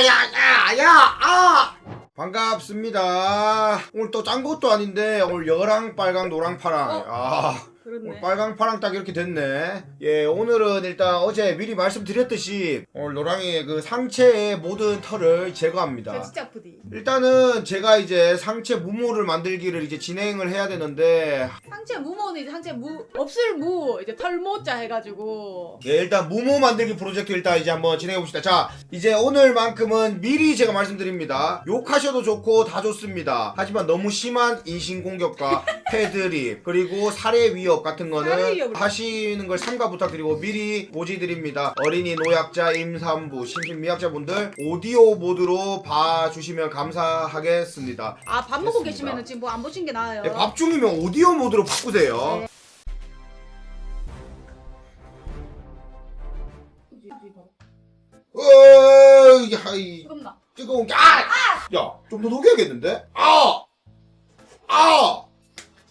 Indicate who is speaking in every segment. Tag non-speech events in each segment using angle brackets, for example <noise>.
Speaker 1: 야야야야야 아 반갑습니다 오늘 또 짠 것도 아닌데 오늘 여랑 빨강 노랑 파랑
Speaker 2: 어?
Speaker 1: 아 오늘
Speaker 2: 그렇네.
Speaker 1: 빨강 파랑 딱 이렇게 됐네 예 오늘은 일단 어제 미리 말씀드렸듯이 오늘 노랑이의 그 상체의 모든 털을
Speaker 2: 저
Speaker 1: 제거합니다
Speaker 2: 진짜 아프디.
Speaker 1: 일단은 제가 이제 상체 무모를 만들기를 이제 진행을 해야 되는데
Speaker 2: 상체 무모는 이제 상체 무 없을 무 이제 털모자 해가지고
Speaker 1: 예, 일단 무모 만들기 프로젝트 일단 이제 한번 진행해 봅시다. 자, 이제 오늘만큼은 미리 제가 말씀드립니다. 욕하셔도 좋고 다 좋습니다. 하지만 너무 심한 인신 공격과 <laughs> 패드립 그리고 살해 위협 같은
Speaker 2: 살해
Speaker 1: 거는
Speaker 2: 위협을.
Speaker 1: 하시는 걸 삼가 부탁드리고 미리 고지드립니다. 어린이 노약자 임산부 심신미약자분들 오디오 모드로 봐주시면 감사하겠습니다.
Speaker 2: 아 밥 먹고
Speaker 1: 됐습니다.
Speaker 2: 계시면은 지금 뭐 안 보신 게 나아요.
Speaker 1: 예, 밥 중이면 오디오 모드로 바꾸세요.
Speaker 2: 네.
Speaker 1: 어, 야, 이
Speaker 2: 뜨겁나?
Speaker 1: 뜨거운 게, 아! 야, 좀 더 녹여야겠는데? 아! 아!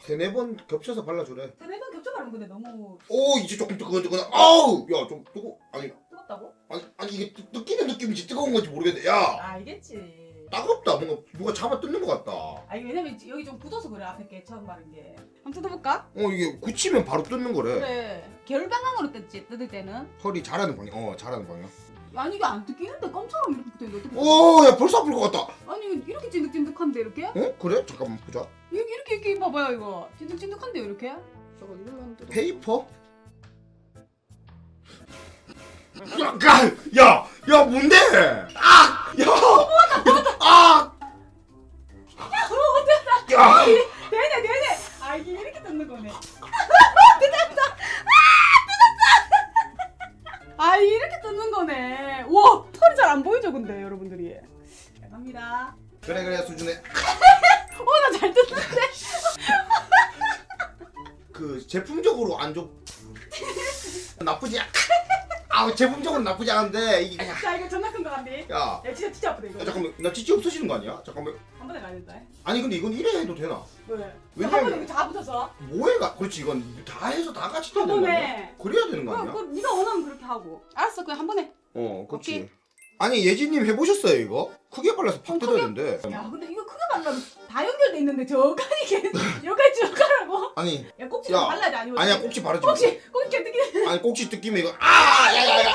Speaker 1: 세네 번 겹쳐서 발라주래.
Speaker 2: 세번 겹쳐가는 건데 너무
Speaker 1: 오, 이제 조금 뜨거운, 아우! 야, 좀 뜨거, 아니,
Speaker 2: 뜨겁다고?
Speaker 1: 아니, 아니, 이게 뜨, 느끼는 느낌인지 뜨거운 건지 모르겠네. 야!
Speaker 2: 알겠지.
Speaker 1: 따갑다. 뭔가 누가 잡아 뜯는 것 같다.
Speaker 2: 아니 왜냐면 여기 좀 굳어서 그래 앞에 게 처음 바른 게. 한번 뜯어볼까?
Speaker 1: 어, 이게 굳히면 바로 뜯는 거래.
Speaker 2: 그래. 결 방향으로 뜯지 뜯을 때는.
Speaker 1: 털이 잘하는 방향. 어, 잘하는 방향.
Speaker 2: 아니 이게 안 뜯기는데 껌처럼 이렇게 붙어 있는데 어떻게?
Speaker 1: 오, 야, 벌써 아플 것 같다.
Speaker 2: 아니 이렇게 찐득찐득한데 이렇게?
Speaker 1: 어? 그래? 잠깐만 보자.
Speaker 2: 이렇게 이렇게 이렇게 봐봐요 이거 찐득찐득한데요 이렇게? 저거 이걸로 한번 뜯어.
Speaker 1: 페이퍼? 야, 가, 야, 야, 뭔데? 아, 야, 아, 야,
Speaker 2: 되네 되네. 아 이게 이렇게 뜯는 거네. <laughs> 뜯었다. 아 이렇게 뜯는 거네. 와 털이 잘 안 보이죠 근데 여러분들이. 감사합니다.
Speaker 1: 그래 그래 수준에 <laughs>
Speaker 2: 어 나 잘 뜯는데.
Speaker 1: 그 제품적으로 안 좋. <laughs> 나쁘지 않. 아 제품적으로 나쁘지 않은데 이게 그냥.
Speaker 2: 자 이거 존나 큰거 같네.
Speaker 1: 야,
Speaker 2: 야 진짜 진짜 아프다 이거.
Speaker 1: 야 잠깐만 나 지지 없어지는 거 아니야? 잠깐만.
Speaker 2: 한 번에 가야 된다.
Speaker 1: 아니 근데 이건 이래 해도 되나?
Speaker 2: 왜? 한
Speaker 1: 왜냐면-
Speaker 2: 번에 이거 다 붙어서.
Speaker 1: 뭐해가? 그렇지 이건 다 해서 다 같이
Speaker 2: 한
Speaker 1: 되는 거 아니야?
Speaker 2: 번에.
Speaker 1: 그래야 되는 거 아니야?
Speaker 2: 그 네가 원하면 그렇게 하고. 알았어 그냥 한 번에.
Speaker 1: 어, 그렇지.
Speaker 2: 오케이.
Speaker 1: 아니 예진님 해보셨어요 이거? 크게 발라서 팍
Speaker 2: 어,
Speaker 1: 뜯어야 되는데.
Speaker 2: 야 근데 이거 크게 발라면 다 연결돼 있는데 저까지 이게 여기까지 들어가라고?
Speaker 1: 아니
Speaker 2: 야 꼭지
Speaker 1: 야,
Speaker 2: 좀 발라야 돼 아니면
Speaker 1: 아니야? 꼭지 바르지. 마.
Speaker 2: 꼭지 꼭지 어떻게
Speaker 1: 아니 꼭지 뜯기면 이거 아, 야야야, 야,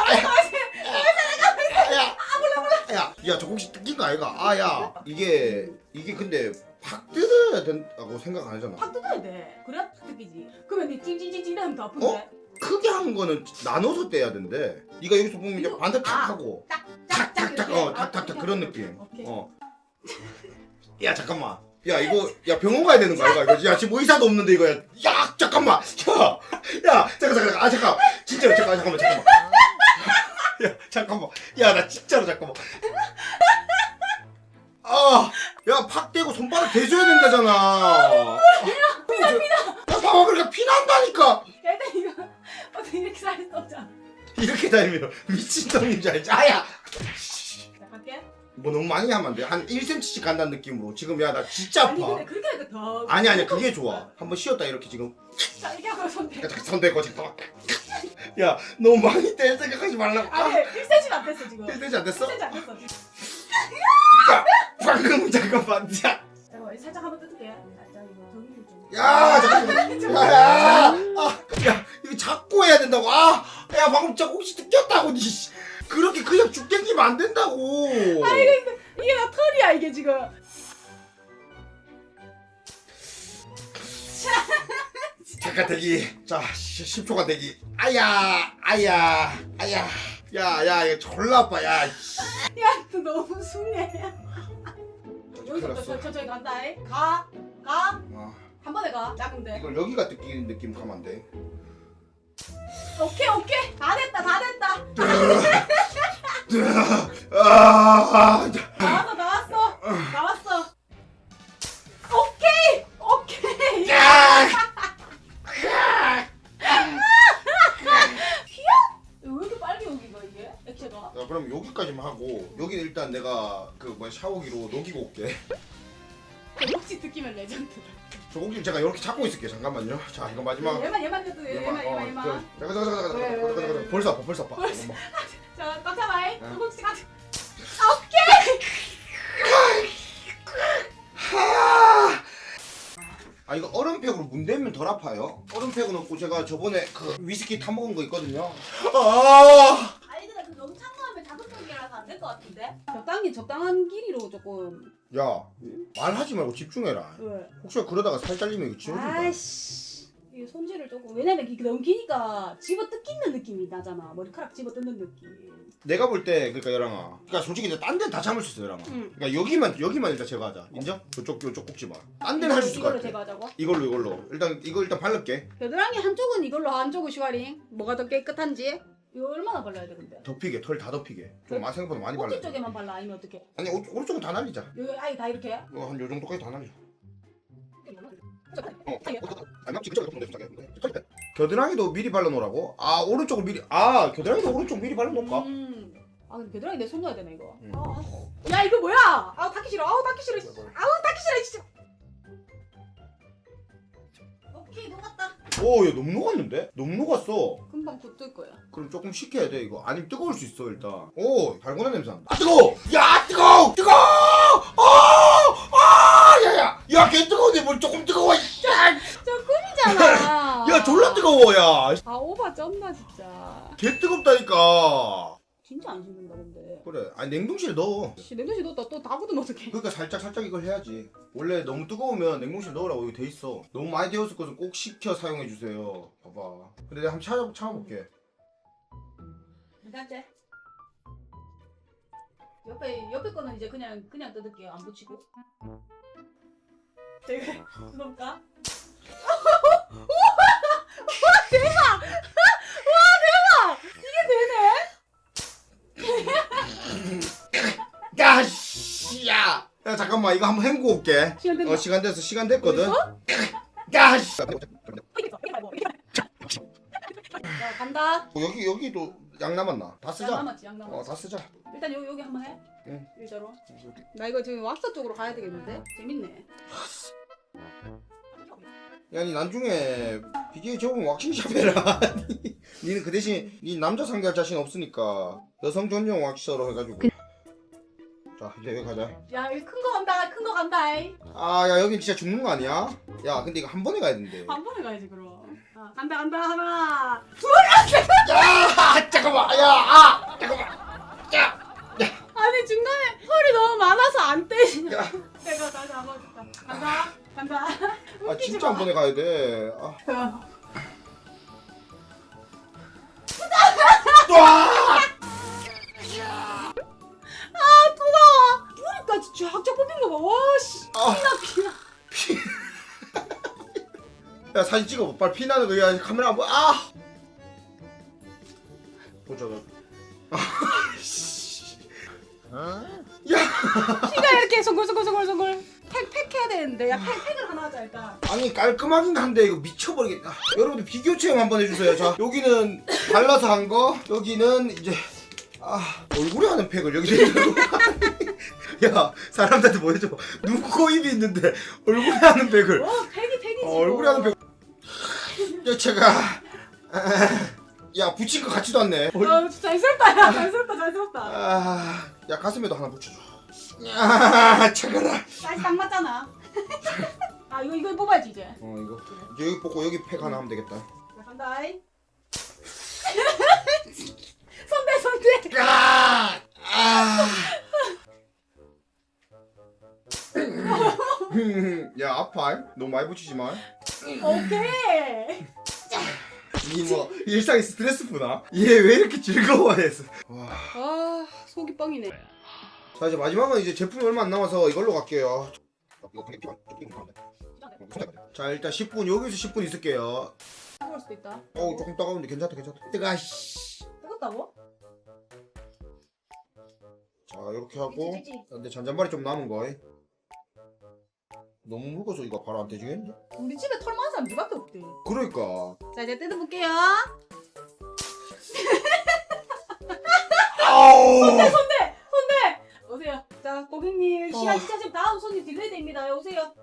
Speaker 1: 야, 야, 저 꼭지 뜯긴 거 아이가? 아, 야, 이게 이게 근데 팍 뜯어야 된다고 생각 안 하잖아.
Speaker 2: 팍 뜯어야 돼 그래야 팍 뜯기지 그러면 니 찡찡찡찡 하면 더 아픈데
Speaker 1: 어? 크게 한 거는 나눠서 떼야 된대. 네가 여기서 보면 이제 반대 탁
Speaker 2: 아.
Speaker 1: 하고
Speaker 2: 짝짝짝
Speaker 1: 탁탁탁 어 탁탁탁 그런 느낌. 어. <laughs> 야 잠깐만. 야 이거 야 병원 가야 되는 거야 이거. 야 지금 의사도 없는데 이거야. 야 잠깐만. 야, 야 잠깐 잠깐. 아 잠깐. 진짜로 잠깐 잠깐만 잠깐만. 야 잠깐만. 야 나 진짜로 잠깐만. 아, 야, 팍 떼고 손바닥 대줘야 된다잖아. 피나, 피나. 야, 봐봐, 그러니까 피 난다니까.
Speaker 2: 일단 이거 어떻게 이렇게 살이 떠잖아
Speaker 1: 이렇게 다니면 미친놈인 줄 알지? 아야! 뭐 너무 많이 하면 안 돼. 한 1cm씩 간다는 느낌으로. 지금 야, 나 진짜
Speaker 2: 아니
Speaker 1: 아파.
Speaker 2: 근데 그렇게 하니까 더
Speaker 1: 아니, 아니, 그게 좋아. 한번 쉬었다, 이렇게 지금.
Speaker 2: 자 이렇게 하고 손대
Speaker 1: 잠깐, 손 대고, 잠깐만. 야, 너무 많이 뗄 생각하지 말라고.
Speaker 2: 아니
Speaker 1: 아,
Speaker 2: 1cm 안 됐어 지금
Speaker 1: 1cm 안 됐어?
Speaker 2: 1cm 안 됐어 지금
Speaker 1: 방금, 잠깐만. 야,
Speaker 2: 잠깐만 살짝 한번 뜯을게 살짝 이거 저기를 좀
Speaker 1: 야, 잠깐만. 야, 야, 아, 야, 이거 잡고 해야 된다고. 아, 야, 방금 진짜 혹시 뜯겼다고. 니 씨. 그렇게 그냥 죽 땡기면 안 된다고.
Speaker 2: 이게 나 털이야 이게 지금
Speaker 1: 잠깐 대기. 자, 10초간 대기. 아야, 아야, 아야. 야, 야, 이거 졸라 아파, 야. 씨.
Speaker 2: 야, 너 너무 순해. 여기서부터
Speaker 1: 났어.
Speaker 2: 저, 저, 저기 간다. 이. 가, 가.
Speaker 1: 아,
Speaker 2: 한 번에 가. 작은데.
Speaker 1: 이걸 여기가 뜯기는 느낌 가면 안 돼.
Speaker 2: 오케이, 오케이. 다 됐다, 다 됐다.
Speaker 1: 아, 자.
Speaker 2: 나왔어, 나왔어. 나왔어. 오케이, 오케이.
Speaker 1: 야!
Speaker 2: 왜 이렇게 빨리 여기가 이게? 액체가.
Speaker 1: 자, 그럼 여기까지만 하고 여기 일단 내가 그뭐 샤워기로 녹이고 올게.
Speaker 2: 혹시 듣기면 레전드다.
Speaker 1: 소고기 제가 이렇게 찾고 있을게요. 잠깐만요. 자, 이거 마지막.
Speaker 2: 얘만 얘만 해도 얘만 얘만 어, 얘만.
Speaker 1: 잠깐 잠깐 잠깐
Speaker 2: 왜, 왜,
Speaker 1: 잠깐 잠깐 잠깐 벌써 아파 벌써 아파.
Speaker 2: 벌써.
Speaker 1: 잠깐만.
Speaker 2: 아, 자, 깜짝아이.
Speaker 1: 네.
Speaker 2: 소고기 가져. 아 이거 얼음팩으로 문대면
Speaker 1: 덜 아파요. 얼음팩은 없고 제가 저번에 그 위스키 타 먹은 거 있거든요. 아
Speaker 2: 것 같은데? 적당히 적당한 길이로 조금
Speaker 1: 야 말하지 말고 집중해라.
Speaker 2: 왜?
Speaker 1: 혹시 그러다가 살 잘리면 이거 지워진다.
Speaker 2: 아이씨 이 손질을 조금 왜냐면 이게 너무 기니까 집어 뜯기는 느낌이 나잖아 머리카락 집어 뜯는 느낌
Speaker 1: 내가 볼 때 그러니까 여랑아. 그러니까 솔직히 이제 딴 데는 다 참을 수 있어 여랑아.
Speaker 2: 응.
Speaker 1: 그러니까 여기만 여기만 일단 제거하자. 인정? 저쪽 요쪽 꼭지만. 딴 데는 할 수 있을 것
Speaker 2: 이걸로
Speaker 1: 같아.
Speaker 2: 제거하자고?
Speaker 1: 이걸로 이걸로. 일단 이거 일단 바를게.
Speaker 2: 겨드랑이 한쪽은 이걸로 한쪽은 슈가링 뭐가 더 깨끗한지 이거 얼마나 발라야 돼 근데?
Speaker 1: 덮이게 털 다 덮이게. 좀
Speaker 2: 그-
Speaker 1: 생각보다 많이
Speaker 2: 꼭지
Speaker 1: 발라.
Speaker 2: 쪽에만 발라 아니면 어떻게?
Speaker 1: 아니 오, 오른쪽은 다 날리자.
Speaker 2: 여기 아예 다 이렇게 해?
Speaker 1: 어, 한요 정도까지 다. 어, 덮는 겨드랑이도 미리 발라놓으라고? 아 오른쪽을 미리 아 겨드랑이도 오른쪽 미리 발라놓을까?
Speaker 2: 음. 아 근데 겨드랑이 내 손 넣어야 되네 이거
Speaker 1: 음.
Speaker 2: 아, 야 이거 뭐야 아우 닦기 싫어 아우 닦기 싫어 씨. 아우 닦기 싫어 진짜 오케이 녹았다
Speaker 1: 오얘 너무 녹았는데? 너무 녹았어
Speaker 2: 금방 굳을 거야
Speaker 1: 그럼 조금 식혀야 돼 이거. 아니면 뜨거울 수 있어 일단. 오 달고나 냄새 난다. 아 뜨거워! 야 뜨거워! 뜨거워! 아 아 야야. 야개 뜨거운데 뭘 조금 뜨거워 야,
Speaker 2: 저 꿀이잖아. <laughs>
Speaker 1: 야 졸라 뜨거워 야개
Speaker 2: 아 오바 쩐다 진짜.
Speaker 1: 뜨겁다니까.
Speaker 2: 진짜 안 식는다 근데.
Speaker 1: 그래. 아니 냉동실에 넣어.
Speaker 2: 씨 냉동실 넣었다. 또 다 굳으면 어떡해.
Speaker 1: 그러니까 살짝 살짝 이걸 해야지. 원래 너무 뜨거우면 냉동실 넣으라고 여기 돼 있어. 너무 많이 데웠을 것은 꼭 식혀 사용해 주세요. 봐봐. 근데 내가 한번 찾아 찾아볼게.
Speaker 2: 괜찮지? 옆에 옆에 거는 이제 그냥 그냥 뜯을게요 안 붙이고 되게 부럽까?
Speaker 1: 야 씨, 야. 야 잠깐만 이거 한번 헹구 올게.
Speaker 2: 시간 됐나?
Speaker 1: 어 시간 됐어 시간 됐거든.
Speaker 2: 벌써?
Speaker 1: 야 씨. 어,
Speaker 2: 자 간다
Speaker 1: 여기 여기도 양 남았나? 다
Speaker 2: 양
Speaker 1: 쓰자.
Speaker 2: 남았지 양 남았지
Speaker 1: 어 다 쓰자.
Speaker 2: 일단 여기 여기 한번 해
Speaker 1: 응.
Speaker 2: 일자로 나 이거 지금 왁서 쪽으로 가야 되겠는데 재밌네
Speaker 1: 야니 나중에 BJ 접으면 왁싱샵 해라. <laughs> 니는 그 대신 니 남자 상대할 자신 없으니까 여성 전용 왁셔로 해가지고. 자 이제 여기 가자.
Speaker 2: 야 이거 큰거 간다 큰 거 간다 이.
Speaker 1: 아, 야, 여긴 진짜 죽는 거 아니야? 야, 근데 이거 한 번에 가야 된대.
Speaker 2: 한 번에 가야지 그럼 아, 간다 간다 하나.
Speaker 1: 야, 잠깐만, 야, 아, 잠깐만, 야,
Speaker 2: 아니 중간에 털이 너무 많아서 안 떼지냐
Speaker 1: 야,
Speaker 2: 내가 다 잡아줬다. 간다 간다.
Speaker 1: 아,
Speaker 2: 웃기지
Speaker 1: 진짜 한
Speaker 2: 마.
Speaker 1: 번에 가야 돼. 아, 와,
Speaker 2: 아 뜨거워. 뿌리까지 쫙쫙 뽑힌 거봐. 와씨.
Speaker 1: 아,
Speaker 2: 피나 피나
Speaker 1: 야, 사진 찍어봐. 빨리 피 나는 거, 야, 카메라 안 보, 아, 보자, 나. 아, 씨. 야,
Speaker 2: 피가 이렇게 송골송골송골송골 팩, 팩 해야 되는데 야 팩, 팩을 하나 하자 일단
Speaker 1: 아니 깔끔하긴 한데 이거 미쳐버리겠다. 여러분들 비교 체험 한번 해주세요. 자, 여기는 발라서 한 거, 여기는 이제 아 얼굴에 하는 팩을 여기 <laughs> 야 사람들한테 보여줘. 눈, 코, 입이 있는데 얼굴에 하는 팩을
Speaker 2: 어 팩이 팩이지
Speaker 1: 어, 얼굴에 하는 팩. 야 제가 야 붙인 거 같지도 않네. 얼-
Speaker 2: 아 진짜 잘스럽다 야 잘스럽다 잘스럽다
Speaker 1: 아, 야 가슴에도 하나 붙여줘. 야 차가라.
Speaker 2: 사이즈 딱 맞잖아 아 이거 이거 뽑아야지 이제
Speaker 1: 어 이거 여기 뽑고 여기 팩 하나 하면 되겠다.
Speaker 2: 자 간다이 <laughs> 손대 손대
Speaker 1: 아! 아! <laughs> <laughs> 야 아파 너무 많이 붙이지 마.
Speaker 2: 오케이
Speaker 1: 이 뭐 일상에 스트레스 푸나? 얘 왜 이렇게 즐거워해서? 와.
Speaker 2: 아 속이 뻥이네
Speaker 1: 자 이제 마지막은 이제 제품이 얼마 안 남아서 이걸로 갈게요. 자 일단 10분 여기서 10분 있을게요.
Speaker 2: 뜨거울 수도 있다
Speaker 1: 어 조금 따가운데 괜찮다 괜찮다. 뜨가 씨.
Speaker 2: 뜨겁다고?
Speaker 1: 자 이렇게 하고
Speaker 2: 찍찍.
Speaker 1: 근데 잔잔바리 좀 남은 거. 너무 묽어서 이거 바로 안 되지겠는데?
Speaker 2: 우리 집에 털 많은 사람 누밖에 없대
Speaker 1: 그러니까.
Speaker 2: 자 이제 뜯어볼게요
Speaker 1: 아우.
Speaker 2: 손대 손대 손대 오세요 자 고객님
Speaker 1: 어.
Speaker 2: 시간 진짜 지금 다음 손님 딜레이 됩니다 오세요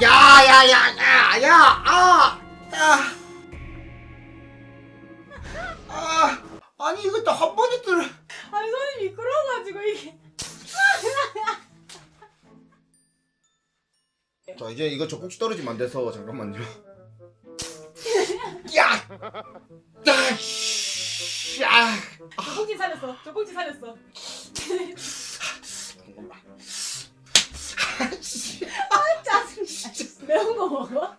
Speaker 1: 야야야야야 아! 아! 아! 아니 이거 또한 번에 뚫어
Speaker 2: 아니 손이 미끄러워가지고 이게 <laughs>
Speaker 1: 자 이제 이거 저 꼭지 떨어지면 안 돼서 잠깐만요. <laughs> 야! 딱! 씨! 아!
Speaker 2: 조폭지 살렸어 조폭지 살렸어
Speaker 1: 잠깐만. 아, 씨.
Speaker 2: 짜증나 매운 거 먹어?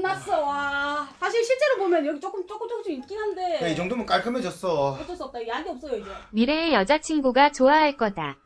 Speaker 2: 끝났어 와. 사실 실제로 보면 여기 조금 조금 조금씩 있긴 한데
Speaker 1: 야, 이 정도면 깔끔해졌어.
Speaker 2: 어쩔 수 없다. 약이 없어요 이제.
Speaker 3: 미래의 여자친구가 좋아할 거다.